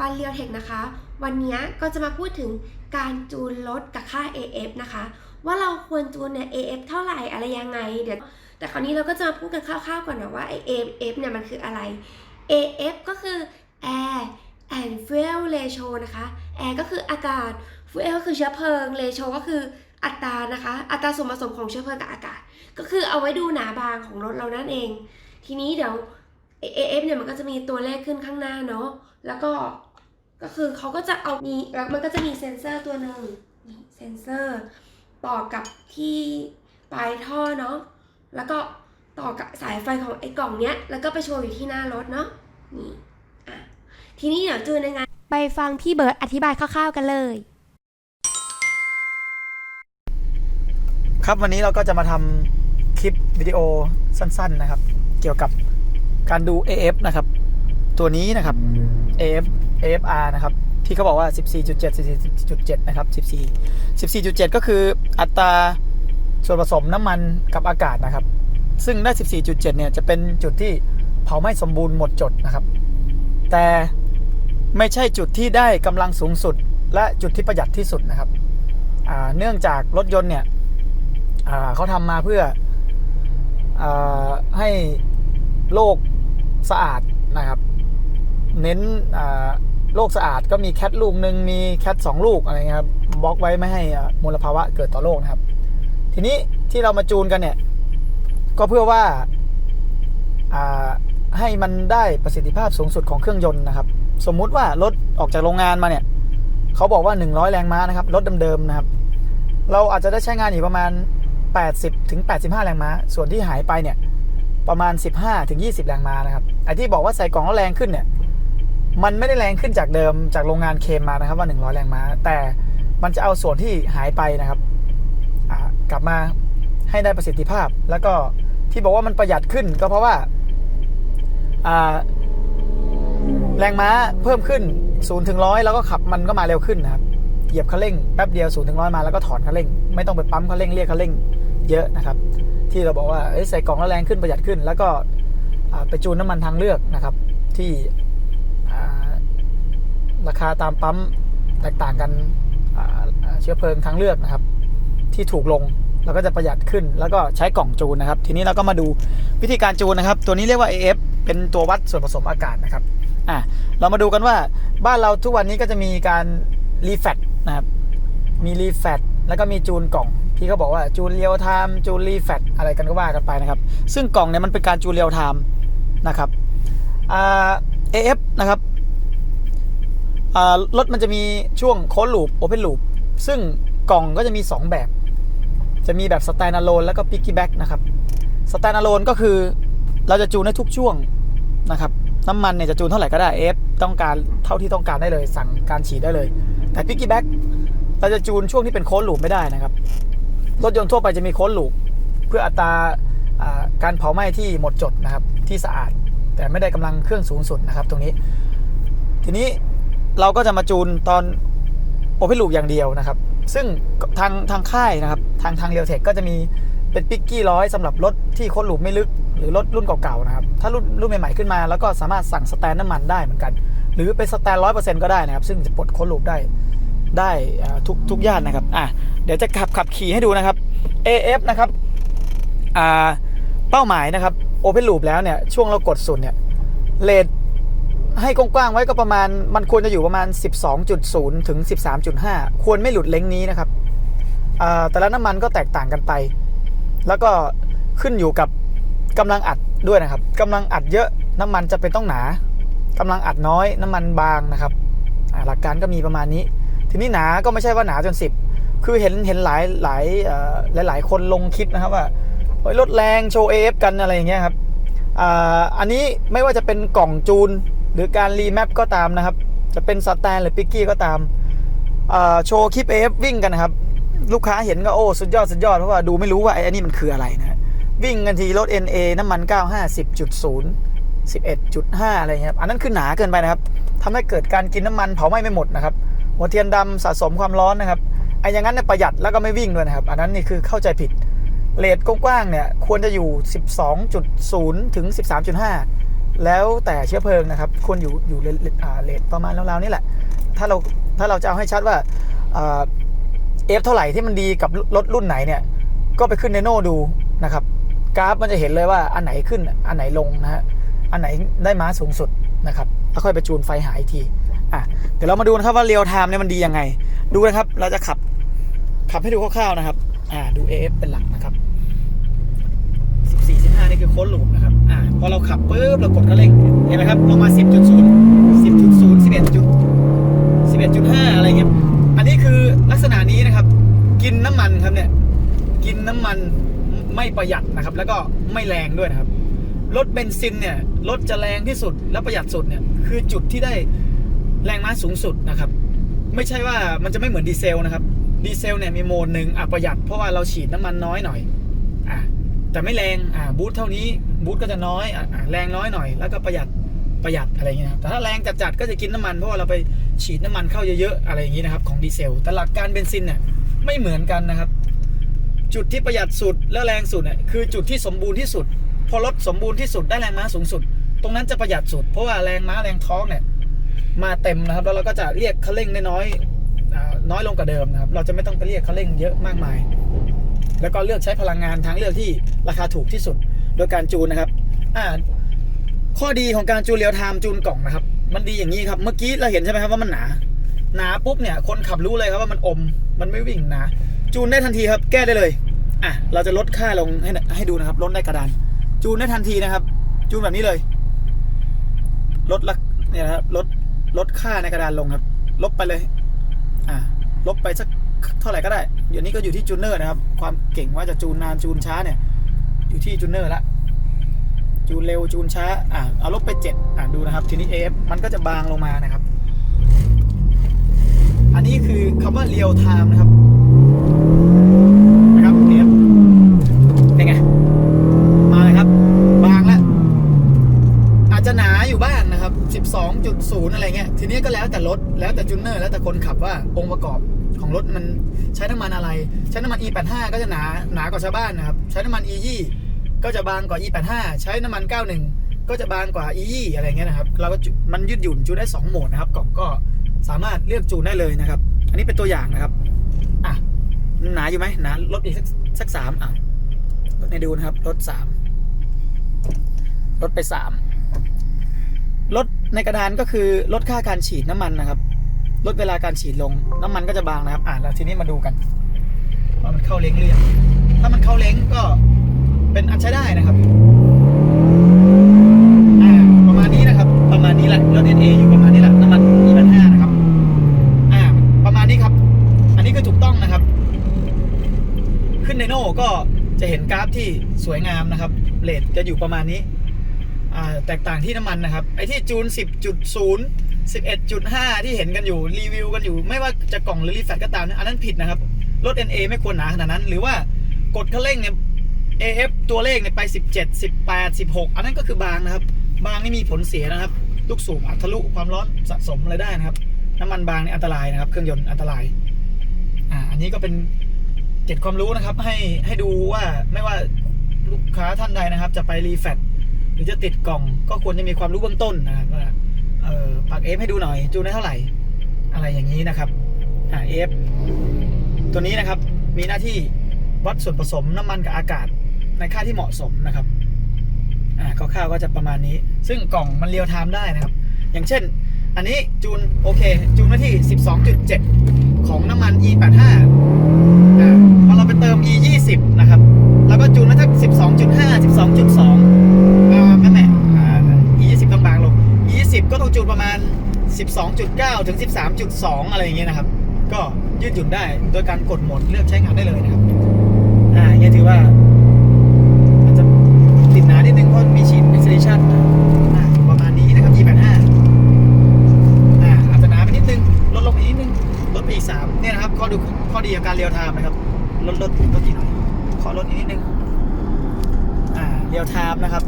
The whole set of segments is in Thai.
ปันเรียวเทคนะคะ วันนี้ก็จะมาพูดถึงการจูนรถกับค่า AF นะคะ ว่าเราควรจูนเนี่ย AF เท่าไหร่อะไรยังไงเดี๋ยวแต่คราวนี้เราก็จะมาพูดกันคร่าวๆก่อนนะว่าไอ AF เนี่ยมันคืออะไร AF ก็คือ Air and Fuel Ratio นะคะ Air ก็คืออากาศ Fuel ก็คือเชื้อเพลิง Ratio ก็คืออัตรานะคะ อัตราส่วนผสมของเชื้อเพลิงกับอากาศ ก็คือเอาไว้ดูหนาบางของรถเรานั่นเอง ทีนี้เดี๋ยว AF เนี่ยมันก็จะมีตัวเลขขึ้นข้างหน้าเนาะ แล้วก็ ก็คือเขาก็จะเอามีแล้วมันก็จะมีเซ็นเซอร์ตัวหนึ่งนี่เซ็นเซอร์ต่อกับที่ปลายท่อเนาะแล้วก็ต่อกับสายไฟของไอ้กล่องเนี้ย แล้วก็ไปโชว์อยู่ที่หน้ารถเนาะนี่อะทีนี้เดี๋ยวจูนยังไงไปฟังพี่เบิร์ดอธิบายคร่าวๆกันเลย ครับวันนี้เราก็จะมาทำคลิปวิดีโอสั้น ๆนะครับ เกี่ยวกับการดู AF นะครับ ตัวนี้นะครับ AF AFR นะครับ ที่เขาบอกว่า 14.7 14.7 นะครับ 14 14.7 ก็คืออัตราส่วนผสมน้ำมันกับอากาศนะครับ ซึ่งได้ 14.7 เนี่ยจะเป็นจุดที่เผาไหม้สมบูรณ์หมดจดนะครับ แต่ไม่ใช่จุดที่ได้กำลังสูงสุด และจุดที่ประหยัดที่สุดนะครับ เนื่องจากรถยนต์เนี่ยเขาทำมาเพื่ออให้โลกสะอาดนะครับ เน้น โลกสะอาดก็มีแคทลูกหนึ่งมีแคทสองลูกอะไรเงี้ยครับบล็อกไว้ไม่ให้อ่ามลภาวะเกิดต่อโลกนะครับ ทีนี้ที่เรามาจูนกันเนี่ย ก็เพื่อว่าอ่าให้มันได้ประสิทธิภาพสูงสุดของเครื่องยนต์นะครับ สมมุติว่ารถออกจากโรงงานมาเนี่ยเขาบอกว่า 100 แรงม้านะครับรถเดิมๆนะครับ เราอาจจะได้ใช้งานอยู่ประมาณ 80ถึง85 แรงม้า ส่วนที่หายไปเนี่ยประมาณ 15ถึง20 แรงม้านะครับไอ้ที่บอกว่าใส่กล่องแล้วแรงขึ้นเนี่ย มันไม่ได้แรงขึ้นจากเดิมจากโรงงานเคมมานะครับว่า 100 แรงม้า แต่มันจะเอาส่วนที่หายไปนะครับกลับมาให้ได้ประสิทธิภาพ แล้วก็ที่บอกว่ามันประหยัดขึ้นก็เพราะว่าแรงม้าเพิ่มขึ้น0ถึง100แล้วก็ขับมันก็มาเร็วขึ้นนะครับ เหยียบคันเร่งแป๊บเดียว0ถึงร้อยมาแล้วก็ถอนคันเร่ง ไม่ต้องไปปั๊มคันเร่งเรียกคันเร่งเยอะนะครับ ที่เราบอกว่าใส่กล่องแล้วแรงขึ้นประหยัดขึ้น แล้วก็ไปจูนน้ำมันทางเลือกนะครับ ที่ ราคาตามปั๊มแตกต่างกันเชื้อเพลิงทางเลือกนะครับ ที่ถูกลงเราก็จะประหยัดขึ้น แล้วก็ใช้กล่องจูนนะครับ ทีนี้เราก็มาดูวิธีการจูนนะครับ ตัวนี้เรียกว่า AF เป็นตัววัดส่วนผสมอากาศนะครับอะเรามาดูกันว่าบ้านเราทุกวันนี้ก็จะมีการรีแฟตนะครับมีรีแฟตแล้วก็มีจูนกล่องที่เขาบอกว่าจูนเรียลไทม์จูนรีแฟตอะไรกันก็ว่ากันไปนะครับ ซึ่งกล่องเนี่ยมันเป็นการจูนเรียลไทม์นะครับอ่า AF นะครับ รถมันจะมีช่วงโค้ดลูปโอเพนลูปซึ่งกล่องก็จะมี 2 แบบ จะมีแบบสแตนอะโลนแล้วก็ปิกกี้แบ็กนะครับสแตนอะโลนก็คือเราจะจูนได้ทุกช่วงนะครับน้ำมันเนี่ยจะจูนเท่าไหร่ก็ได้ F ต้องการเท่าที่ต้องการได้เลย สั่งการฉีดได้เลย แต่ปิกกี้แบ็กเราจะจูนช่วงที่เป็นโค้ดลูปไม่ได้นะครับ รถยนต์ทั่วไปจะมีโค้ดลูปเพื่ออัตราอ่าการเผาไหม้ที่หมดจดนะครับที่สะอาด แต่ไม่ได้กำลังเครื่องสูงสุดนะครับ ตรงนี้ ทีนี้ เราก็จะมาจูนตอนโอเพนลูปอย่างเดียวนะครับ ซึ่งทางทางค่ายนะครับ ทางทางเรียวเทคก็จะมีเป็นปิกกี้ร้อยสำหรับรถที่โค้ดลูปไม่ลึก หรือรถรุ่นเก่าๆนะครับ ถ้ารุ่นรุ่นใหม่ๆขึ้นมา แล้วก็สามารถสั่งสแตนน้ำมันได้เหมือนกัน หรือเป็นสแตนร้อยเปอร์เซ็นต์ก็ได้นะครับ ซึ่งจะปลดโค้ดลูปได้ได้ทุกทุกย่านนะครับอะเดี๋ยวจะขับขับขี่ให้ดูนะครับ AF นะครับอ่าเป้าหมายนะครับ Open Loop แล้วเนี่ยช่วงเรากดสุดเนี่ยเลท ให้กว้างๆไว้ก็ประมาณ มันควรจะอยู่ประมาณ 12.0 ถึง 13.5 ควรไม่หลุดเล้งนี้นะครับแต่ละน้ำมันก็แตกต่างกันไป แล้วก็ขึ้นอยู่กับกำลังอัดด้วยนะครับกำลังอัดเยอะน้ำมันจะเป็นต้องหนากำลังอัดน้อยน้ำมันบางนะครับหลักการก็มีประมาณนี้ ทีนี้หนาก็ไม่ใช่ว่าหนาจน 10 คือเห็นเห็นหลายหลายหลายหลายคนลงคลิปนะครับว่ารถแรงโชว์ AF กันอะไรอย่างเงี้ยครับอันนี้ไม่ว่าจะเป็นกล่องจูน หรือการรีแมปก็ตามนะครับ จะเป็นสแตนหรือปิกกี้ก็ตามโชว์คลิป AF วิ่งกันนะครับ ลูกค้าเห็นก็โอ้สุดยอดสุดยอดเพราะว่าดูไม่รู้ว่าไอ้นนี้มันคืออะไรนะวิ่งกันทีรถ NA น้ำมัน 95 10.0 11.5 อะไรเงี้ยครับอันนั้นคือหนาเกินไปนะครับทำให้เกิดการกินน้ำมันเผาไหม้ไม่หมดนะครับ หัวเทียนดำสะสมความร้อนนะครับไอ้อย่างนั้นเนี่ยประหยัดแล้วก็ไม่วิ่งด้วยนะครับ อันนั้นนี่คือเข้าใจผิดเลทกว้างๆเนี่ยควรจะอยู่ 12.0 ถึง 13.5 แล้วแต่เชื้อเพลิงนะครับควรอยู่อยู่เลทประมาณราวๆนี่แหละ ถ้าเราถ้าเราจะเอาให้ชัดว่าเอฟเท่าไหร่ที่มันดีกับรถรุ่นไหนเนี่ยก็ไปขึ้นในโน่ดูนะครับกราฟมันจะเห็นเลยว่าอันไหนขึ้นอันไหนลงนะฮะอันไหนได้ม้าสูงสุดนะครับแล้วค่อยไปจูนไฟหาอีกทีอะเดี๋ยวเรามาดูนะครับว่าเรียลไทม์เนี่ยมันดียังไง ดูนะครับเราจะขับขับให้ดูคร่าวๆนะครับอ่าดู AF เป็นหลักนะครับ 14 15 นี่คือโค้ดลูปนะครับ อ่าพอเราขับปุ๊บเรากดคันเร่งเห็นไหมครับลงมา 10.0 10.0 11 11.5 อะไรเงี้ยอันนี้คือลักษณะนี้นะครับ กินน้ำมันครับเนี่ยกินน้ำมันไม่ประหยัดนะครับ แล้วก็ไม่แรงด้วยนะครับรถเบนซินเนี่ยรถจะแรงที่สุดและประหยัดสุดเนี่ยคือจุดที่ได้แรงม้าสูงสุดนะครับ ไม่ใช่ว่ามันจะไม่เหมือนดีเซลนะครับดีเซลเนี่ยมีโหมดหนึ่งอะประหยัดเพราะว่าเราฉีดน้ำมันน้อยหน่อย แต่ไม่แรงอ่าบูทเท่านี้บูทก็จะน้อยอ่าแรงน้อยหน่อย แล้วก็ประหยัดประหยัดอะไรเงี้ยนะครับแต่ถ้าแรงจัดๆก็จะกินน้ำมันเพราะว่าเราไปฉีดน้ำมันเข้าเยอะๆอะไรอย่างงี้นะครับของดีเซลแต่หลักการเบนซินเนี่ยไม่เหมือนกันนะครับ จุดที่ประหยัดสุดและแรงสุดเนี่ยคือจุดที่สมบูรณ์ที่สุด พอรถสมบูรณ์ที่สุดได้แรงม้าสูงสุด ตรงนั้นจะประหยัดสุด เพราะว่าแรงม้าแรงท้องเนี่ยมาเต็มนะครับ แล้วเราก็จะเรียกคันเร่งน้อยน้อยลงกว่าเดิมนะครับ เราจะไม่ต้องไปเรียกคันเร่งเยอะมากมาย แล้วก็เลือกใช้พลังงานทางเลือกที่ราคาถูกที่สุด โดยการจูนนะครับอ่าข้อดีของการจูนเรียวไทม์จูนกล่องนะครับ มันดีอย่างนี้ครับ เมื่อกี้เราเห็นใช่ไหมครับว่ามันหนา หนาปุ๊บเนี่ยคนขับรู้เลยครับว่ามันอม มันไม่วิ่งหนา จูนได้ทันทีครับ แก้ได้เลย อะ เราจะลดค่าลงให้ให้ดูนะครับ ลดได้กระดาน จูนได้ทันทีนะครับ จูนแบบนี้เลย ลดละเนี่ยครับ ลด ลดค่าในกระดานลงครับ ลบไปเลย อ่าลบไปสัก เท่าไหร่ก็ได้ เดี๋ยวนี้ก็อยู่ที่จูนเนอร์นะครับ ความเก่งว่าจะจูนนานจูนช้าเนี่ย อยู่ที่จูนเนอร์ละ จูนเร็วจูนช้า อ่าเอาลบไปเจ็ดอ่าดูนะครับ ทีนี้ AF มันก็จะบางลงมานะครับ อันนี้คือคำว่าเรียวไทม์นะครับ AF เป็นไง มาเลยครับ บางแล้ว อาจจะหนาอยู่บ้างนะครับ 12.0อะไรเงี้ยทีนี้ก็แล้วแต่รถแล้วแต่จูเนอร์แล้วแต่คนขับว่าองค์ประกอบของรถมันใช้น้ำมันอะไร ใช้น้ำมัน E85 ก็จะหนาหนากว่าชาวบ้านนะครับ ใช้น้ำมัน E20 ก็จะบางกว่า E85 ใช้น้ำมัน 91 ก็จะบางกว่า E20 อะไรเงี้ยนะครับ เราก็มันยืดหยุ่นจูนได้ 2 โหมดนะครับกล่องก็สามารถเลือกจูนได้เลยนะครับ อันนี้เป็นตัวอย่างนะครับอะหนาอยู่ไหมหนาลดอีกสักสักสามอะลดให้ดูนะครับลดสามลดไปสามลด ในกระดานก็คือลดค่าการฉีดน้ำมันนะครับ ลดเวลาการฉีดลง น้ำมันก็จะบางนะครับ อ่าแล้วทีนี้มาดูกันว่ามันเข้าเล้งหรือยังถ้ามันเข้าเล้งก็เป็นอันใช้ได้นะครับอ่าประมาณนี้นะครับ ประมาณนี้แหละรถ NA ออยู่ประมาณนี้แหละน้ำมัน25นะครับ อ่า ประมาณนี้ครับ อันนี้คือถูกต้องนะครับ ขึ้นในโน่ก็จะเห็นกราฟที่สวยงามนะครับเลทจะอยู่ประมาณนี้ แตกต่างที่น้ำมันนะครับ ไอ้ที่จูน 10.0 11.5 ที่เห็นกันอยู่รีวิวกันอยู่ ไม่ว่าจะกล่องหรือรีแฟตก็ตามนะอันนั้นผิดนะครับ รถ NA ไม่ควรหนาขนาดนั้น หรือว่ากดคันเร่งเนี่ย AF ตัวเลขเนี่ยไป 17 18 16 อันนั้นก็คือบางนะครับ บางนี่มีผลเสียนะครับลูกสูบอัดทะลุความร้อนสะสมอะไรได้นะครับ น้ำมันบางนี่อันตรายนะครับ เครื่องยนต์อันตรายอ่าอันนี้ก็เป็นเกร็ดความรู้นะครับ ให้ให้ดูว่าไม่ว่าลูกค้าท่านใดนะครับ จะไปรีแฟต รือจะติดกล่องก็ควรจะมีความรู้เบื้องต้นนะครับว่าเออปักเอฟให้ดูหน่อย จูนได้เท่าไหร่ อะไรอย่างนี้นะครับอ่าเอฟตัวนี้นะครับมีหน้าที่วัดส่วนผสมน้ำมันกับอากาศในค่าที่เหมาะสมนะครับอ่าคร่าวๆก็จะประมาณนี้ ซึ่งกล่องมันเรียวไทม์ได้นะครับ อย่างเช่น อันนี้จูนโอเค จูนมาที่ 12.7 ของน้ำมัน E85 อ่าพอเราไปเติม E20 นะครับ แล้วก็จูนมาทัก12.5 12.2 อ่าแม่แม่อ่า E20 ต้องบางลง E20 ก็ต้องจูนประมาณ 12.9 ถึง 13.2 อะไรอย่างเงี้ยนะครับ ก็ยืดหยุ่นได้โดยการกดโหมดเลือกใช้งานได้เลยนะครับ อ่าเงี้ยถือว่าอาจจะติดหนานิดนึงเพราะมีฉีด extension อ่าประมาณนี้นะครับ E85 อ่าอาจจะหนาไปนิดนึง ลดลงไปนิดนึง ลดไปอีกสามเนี่ยนะครับข้อดูข้อดีของการเรียวไทม์นะครับ ลดลดลดกี่หน่อย ขอลดอีกนิดนึง อ่าเรียวไทม์นะครับ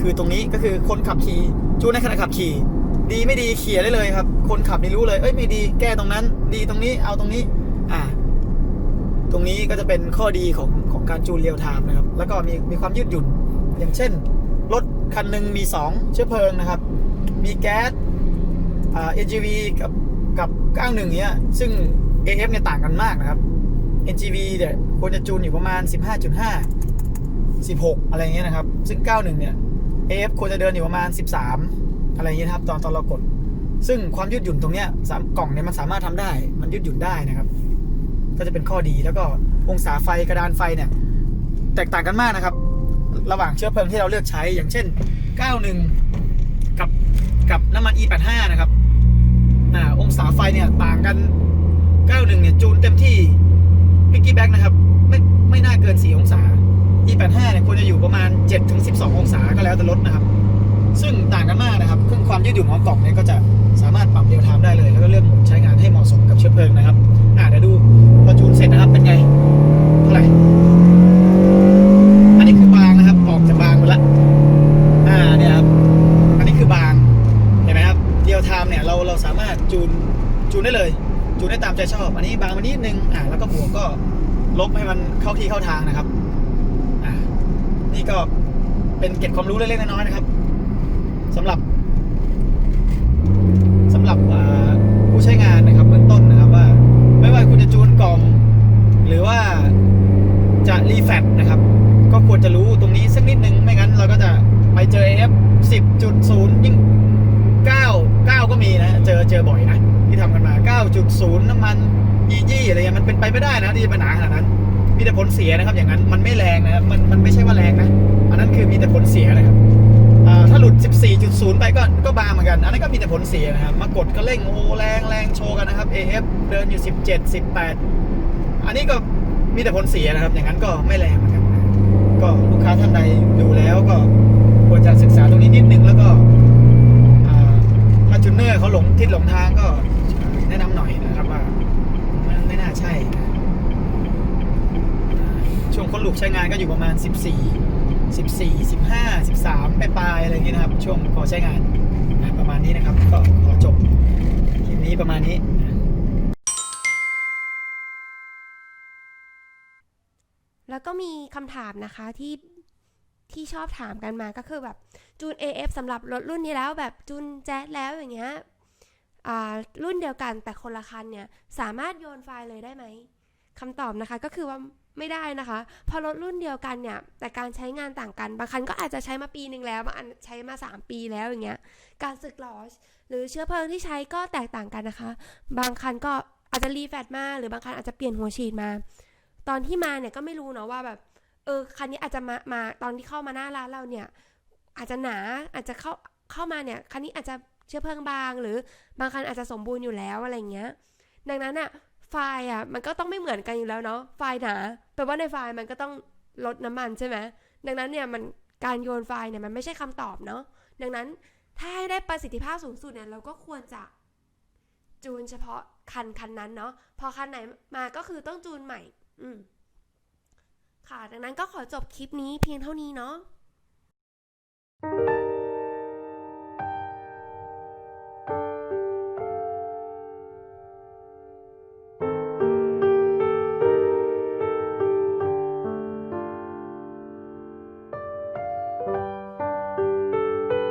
คือตรงนี้ก็คือคนขับขี่จูนในขณะขับขี่ ดีไม่ดีเขี่ยได้เลยครับ คนขับนี่รู้เลย เอ้ยไม่ดีแก้ตรงนั้น ดีตรงนี้เอาตรงนี้ อ่า ตรงนี้ก็จะเป็นข้อดีของของการจูนเรียลไทม์นะครับ แล้วก็มีมีความยืดหยุ่น อย่างเช่น รถคันหนึ่งมี 2 เชื้อเพลิงนะครับ มีแก๊สอ่า NGV กับกับ91เนี้ย ซึ่ง AF เนี่ยต่างกันมากนะครับ NGV เนี่ยควรจะจูนอยู่ประมาณ 15.5 16 อะไรเงี้ยนะครับ ซึ่ง 91 เนี่ย AF ควรจะเดินอยู่ประมาณ 13 อะไรเงี้ยนะครับ ตอนตอนเรากด ซึ่งความยืดหยุ่นตรงเนี้ยสามกล่องเนี่ยมันสามารถทำได้ มันยืดหยุ่นได้นะครับ ก็จะเป็นข้อดีแล้วก็องศาไฟกระดานไฟเนี่ย แตกต่างกันมากนะครับ ระหว่างเชื้อเพลิงที่เราเลือกใช้อย่างเช่น 91 กับกับน้ำมัน E85 นะครับอ่าองศาไฟเนี่ยต่างกัน 91 เนี่ยจูนเต็มที่พิกกี้แบ็กนะครับ ไม่ไม่น่าเกิน 4 องศา E85 เนี่ยควรจะอยู่ประมาณ 7-12 องศาก็แล้วแต่รถนะครับ ซึ่งต่างกันมากนะครับซึ่งความยืดหยุ่นของกล่องเนี่ยก็จะสามารถปรับเรียลไทม์ได้เลย แล้วก็เลือกโหมดใช้งานให้เหมาะสมกับเชื้อเพลิงนะครับอ่าเดี๋ยวดูพอจูนเสร็จนะครับเป็นไงเท่าไหร่อันนี้คือบางนะครับออกจากบางไปละอ่าเนี่ยครับอันนี้คือบางเห็นไหมครับเรียลไทม์เนี่ยเราเราสามารถจูนจูนได้เลยจูนได้ตามใจชอบ อันนี้บางมานิดนึงอ่าแล้วก็บวกก็ลบให้มันเข้าที่เข้าทางนะครับอ่านี่ก็เป็นเกร็ดความรู้เล็กๆน้อยๆนะครับ สำหรับสำหรับผู้ใช้งานนะครับเบื้องต้นนะครับว่า ไม่ว่าคุณจะจูนกล่อง หรือว่าจะรีแฟตนะครับ ก็ควรจะรู้ตรงนี้สักนิดนึงไม่งั้นเราก็จะไปเจอ AF 10.0 ยิ่ง 9 9 ก็มีนะ เจอเจอบ่อยนะ ที่ทำกันมา 9.0 น้ำมันยี่ยี่อะไรเงี้ยมันเป็นไปไม่ได้นะที่จะปัญหาขนาดนั้น มีแต่ผลเสียนะครับ อย่างนั้นมันไม่แรงนะครับมันมันไม่ใช่ว่าแรงนะอันนั้นคือมีแต่ผลเสียนะครับ ถ้าหลุด 14.0 ไปก็ก็บางเหมือนกัน อันนั้นก็มีแต่ผลเสียนะครับ มากดก็เร่งโอแรงแรงโชว์กันนะครับ AF เดินอยู่ 17 18 อันนี้ก็มีแต่ผลเสียนะครับ อย่างนั้นก็ไม่แรงเหมือนกัน ก็ลูกค้าท่านใดดูแล้วก็ควรจะศึกษาตรงนี้นิดนึงแล้วก็อ่าถ้าจูเนอร์เขาหลงทิศหลงทางก็แนะนำหน่อยนะครับว่ามันไม่น่าใช่ ช่วงคนลูกใช้งานก็อยู่ประมาณ 14 14 15 13 ปลายๆอะไรอย่างเงี้ยนะครับ ช่วงพอใช้งานประมาณนี้นะครับ ก็ขอจบคลิปนี้ประมาณนี้แล้วก็มีคำถามนะคะที่ที่ชอบถามกันมาก็คือแบบจูน AF สำหรับรถรุ่นนี้แล้วแบบจูนแจ๊สแล้วอย่างเงี้ยรุ่นเดียวกันแต่คนละคันเนี่ย สามารถโยนไฟล์เลยได้ไหมคำตอบนะคะก็คือว่า ไม่ได้นะคะ พอรถรุ่นเดียวกันเนี่ย แต่การใช้งานต่างกัน บางคันก็อาจจะใช้มาปีหนึ่งแล้วบางอันใช้มา 3 ปีแล้วอย่างเงี้ย การสึกหลอหรือเชื้อเพลิงที่ใช้ก็แตกต่างกันนะคะ บางคันก็อาจจะรีแฟตมาหรือบางคันอาจจะเปลี่ยนหัวฉีดมา ตอนที่มาเนี่ยก็ไม่รู้เนาะว่าแบบเออคันนี้อาจจะมามาตอนที่เข้ามาหน้าร้านเราเนี่ย อาจจะหนาอาจจะเข้าเข้ามาเนี่ยคันนี้อาจจะเชื้อเพลิงบาง หรือบางคันอาจจะสมบูรณ์อยู่แล้วอะไรเงี้ย ดังนั้นอะ ไฟล์อะมันก็ต้องไม่เหมือนกันอยู่แล้วเนาะไฟล์หนาแปลว่าในไฟล์มันก็ต้องลดน้ำมันใช่ไหมดังนั้นเนี่ยมันการโยนไฟล์เนี่ยมันไม่ใช่คำตอบเนาะดังนั้นถ้าให้ได้ประสิทธิภาพสูงสุดเนี่ยเราก็ควรจะจูนเฉพาะคันคันนั้นเนาะพอคันไหนมาก็คือต้องจูนใหม่ อืมค่ะ ดังนั้นก็ขอจบคลิปนี้เพียงเท่านี้เนาะ